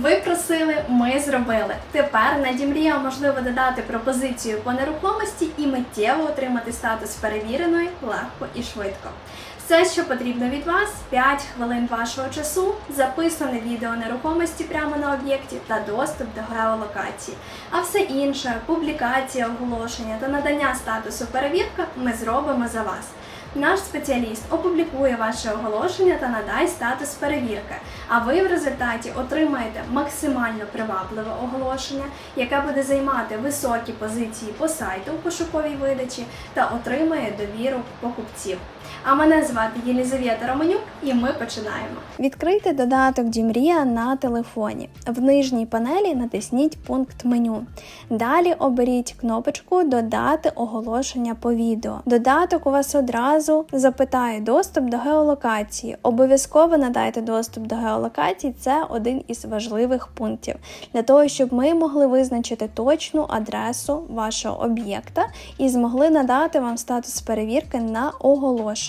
Ви просили, ми зробили. Тепер на Дімрія можливо додати пропозицію по нерухомості і миттєво отримати статус перевіреної легко і швидко. Все, що потрібно від вас, 5 хвилин вашого часу, записане відео нерухомості прямо на об'єкті та доступ до геолокації. А все інше, публікація, оголошення та надання статусу перевірка ми зробимо за вас. Наш спеціаліст опублікує ваше оголошення та надасть статус перевірки, а ви в результаті отримаєте максимально привабливе оголошення, яке буде займати високі позиції по сайту у пошуковій видачі та отримає довіру покупців. А мене звати Єлізавета Романюк, і ми починаємо. Відкрийте додаток Дімрія на телефоні. В нижній панелі натисніть пункт меню. Далі оберіть кнопочку Додати оголошення по відео. Додаток у вас одразу запитає доступ до геолокації. Обов'язково надайте доступ до геолокації. Це один із важливих пунктів для того, щоб ми могли визначити точну адресу вашого об'єкта і змогли надати вам статус перевірки на оголошення.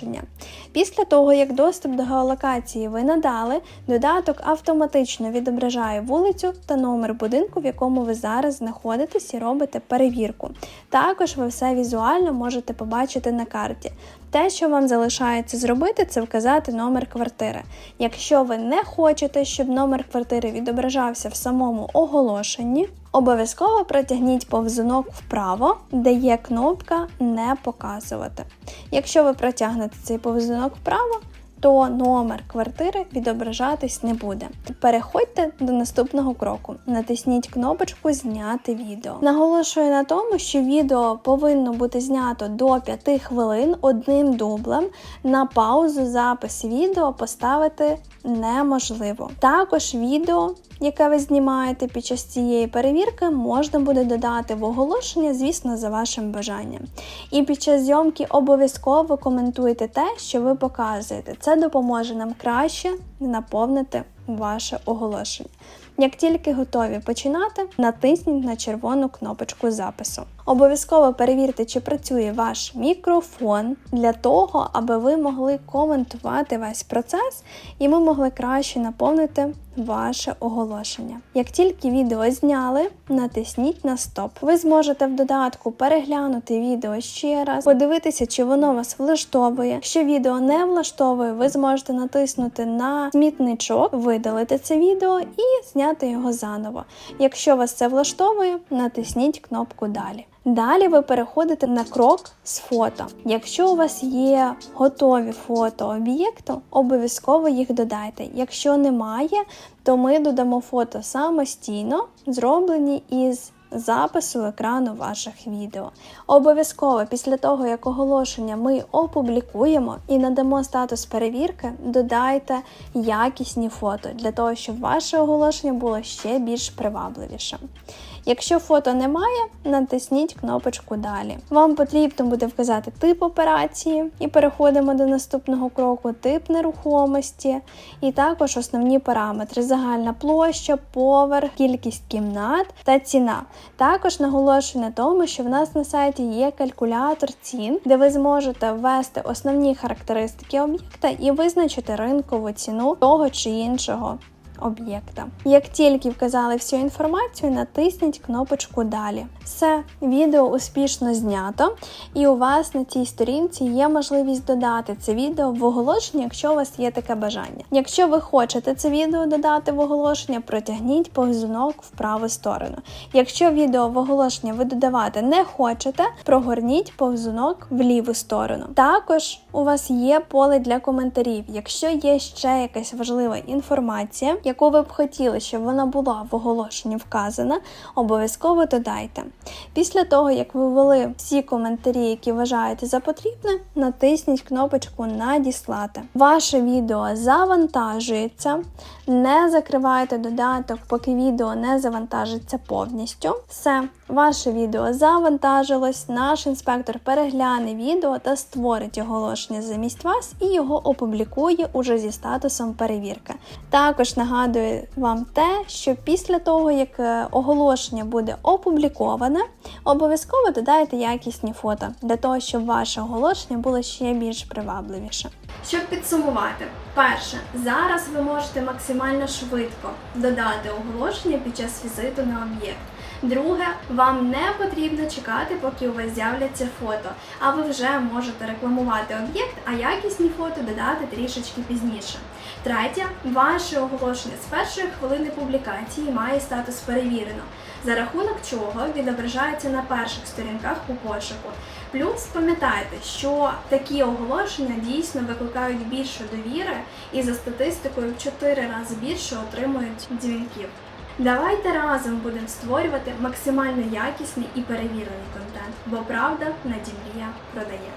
Після того, як доступ до геолокації ви надали, додаток автоматично відображає вулицю та номер будинку, в якому ви зараз знаходитесь і робите перевірку. Також ви все візуально можете побачити на карті. Те, що вам залишається зробити, це вказати номер квартири. Якщо ви не хочете, щоб номер квартири відображався в самому оголошенні, обов'язково протягніть повзунок вправо, де є кнопка Не показувати. Якщо ви протягнете цей повзунок вправо, то номер квартири відображатись не буде. Переходьте до наступного кроку. Натисніть кнопочку Зняти відео. Наголошую на тому, що відео повинно бути знято до 5 хвилин одним дублем. На паузу запис відео поставити неможливо. Також відео, яке ви знімаєте під час цієї перевірки, можна буде додати в оголошення, звісно, за вашим бажанням. І під час зйомки обов'язково коментуйте те, що ви показуєте. Це допоможе нам краще наповнити ваше оголошення. Як тільки готові починати, натисніть на червону кнопочку запису. Обов'язково перевірте, чи працює ваш мікрофон для того, аби ви могли коментувати весь процес і ми могли краще наповнити ваше оголошення. Як тільки відео зняли, натисніть на стоп. Ви зможете в додатку переглянути відео ще раз, подивитися, чи воно вас влаштовує. Якщо відео не влаштовує, ви зможете натиснути на смітничок, видалити це відео і зняти його заново. Якщо вас це влаштовує, натисніть кнопку Далі. Далі ви переходите на крок з фото. Якщо у вас є готові фото об'єкту, обов'язково їх додайте. Якщо немає, то ми додамо фото самостійно, зроблені із запису екрану ваших відео. Обов'язково після того, як оголошення ми опублікуємо і надамо статус перевірки, додайте якісні фото для того, щоб ваше оголошення було ще більш привабливішим. Якщо фото немає, натисніть кнопочку Далі. Вам потрібно буде вказати тип операції, і переходимо до наступного кроку: тип нерухомості, і також основні параметри: загальна площа, поверх, кількість кімнат та ціна. Також наголошую на тому, що в нас на сайті є калькулятор цін, де ви зможете ввести основні характеристики об'єкта і визначити ринкову ціну того чи іншого об'єкта. Як тільки вказали всю інформацію, натисніть кнопочку Далі. Все, відео успішно знято, і у вас на цій сторінці є можливість додати це відео в оголошення, якщо у вас є таке бажання. Якщо ви хочете це відео додати в оголошення, протягніть повзунок в праву сторону. Якщо відео в оголошення ви додавати не хочете, прогорніть повзунок в ліву сторону. Також у вас є поле для коментарів. Якщо є ще якась важлива інформація, яку ви б хотіли, щоб вона була в оголошенні вказана, обов'язково додайте. Після того, як ви ввели всі коментарі, які вважаєте за потрібне, натисніть кнопочку Надіслати. Ваше відео завантажується. Не закривайте додаток, поки відео не завантажиться повністю. Все, ваше відео завантажилось. Наш інспектор перегляне відео та створить оголошення замість вас і його опублікує уже зі статусом перевірки. Також нагадую, нагадую вам те, що після того, як е, оголошення буде опубліковане, обов'язково додайте якісні фото для того, щоб ваше оголошення було ще більш привабливіше. Щоб підсумувати, перше, зараз ви можете максимально швидко додати оголошення під час візиту на об'єкт. Друге, вам не потрібно чекати, поки у вас з'являться фото, а ви вже можете рекламувати об'єкт, а якісні фото додати трішечки пізніше. Третє, ваше оголошення з першої хвилини публікації має статус перевірено, за рахунок чого відображається на перших сторінках у пошуку. Плюс пам'ятайте, що такі оголошення дійсно викликають більше довіри і за статистикою в 4 рази більше отримують дзвінків. Давайте разом будемо створювати максимально якісний і перевірений контент, бо правда на Дімрія продає.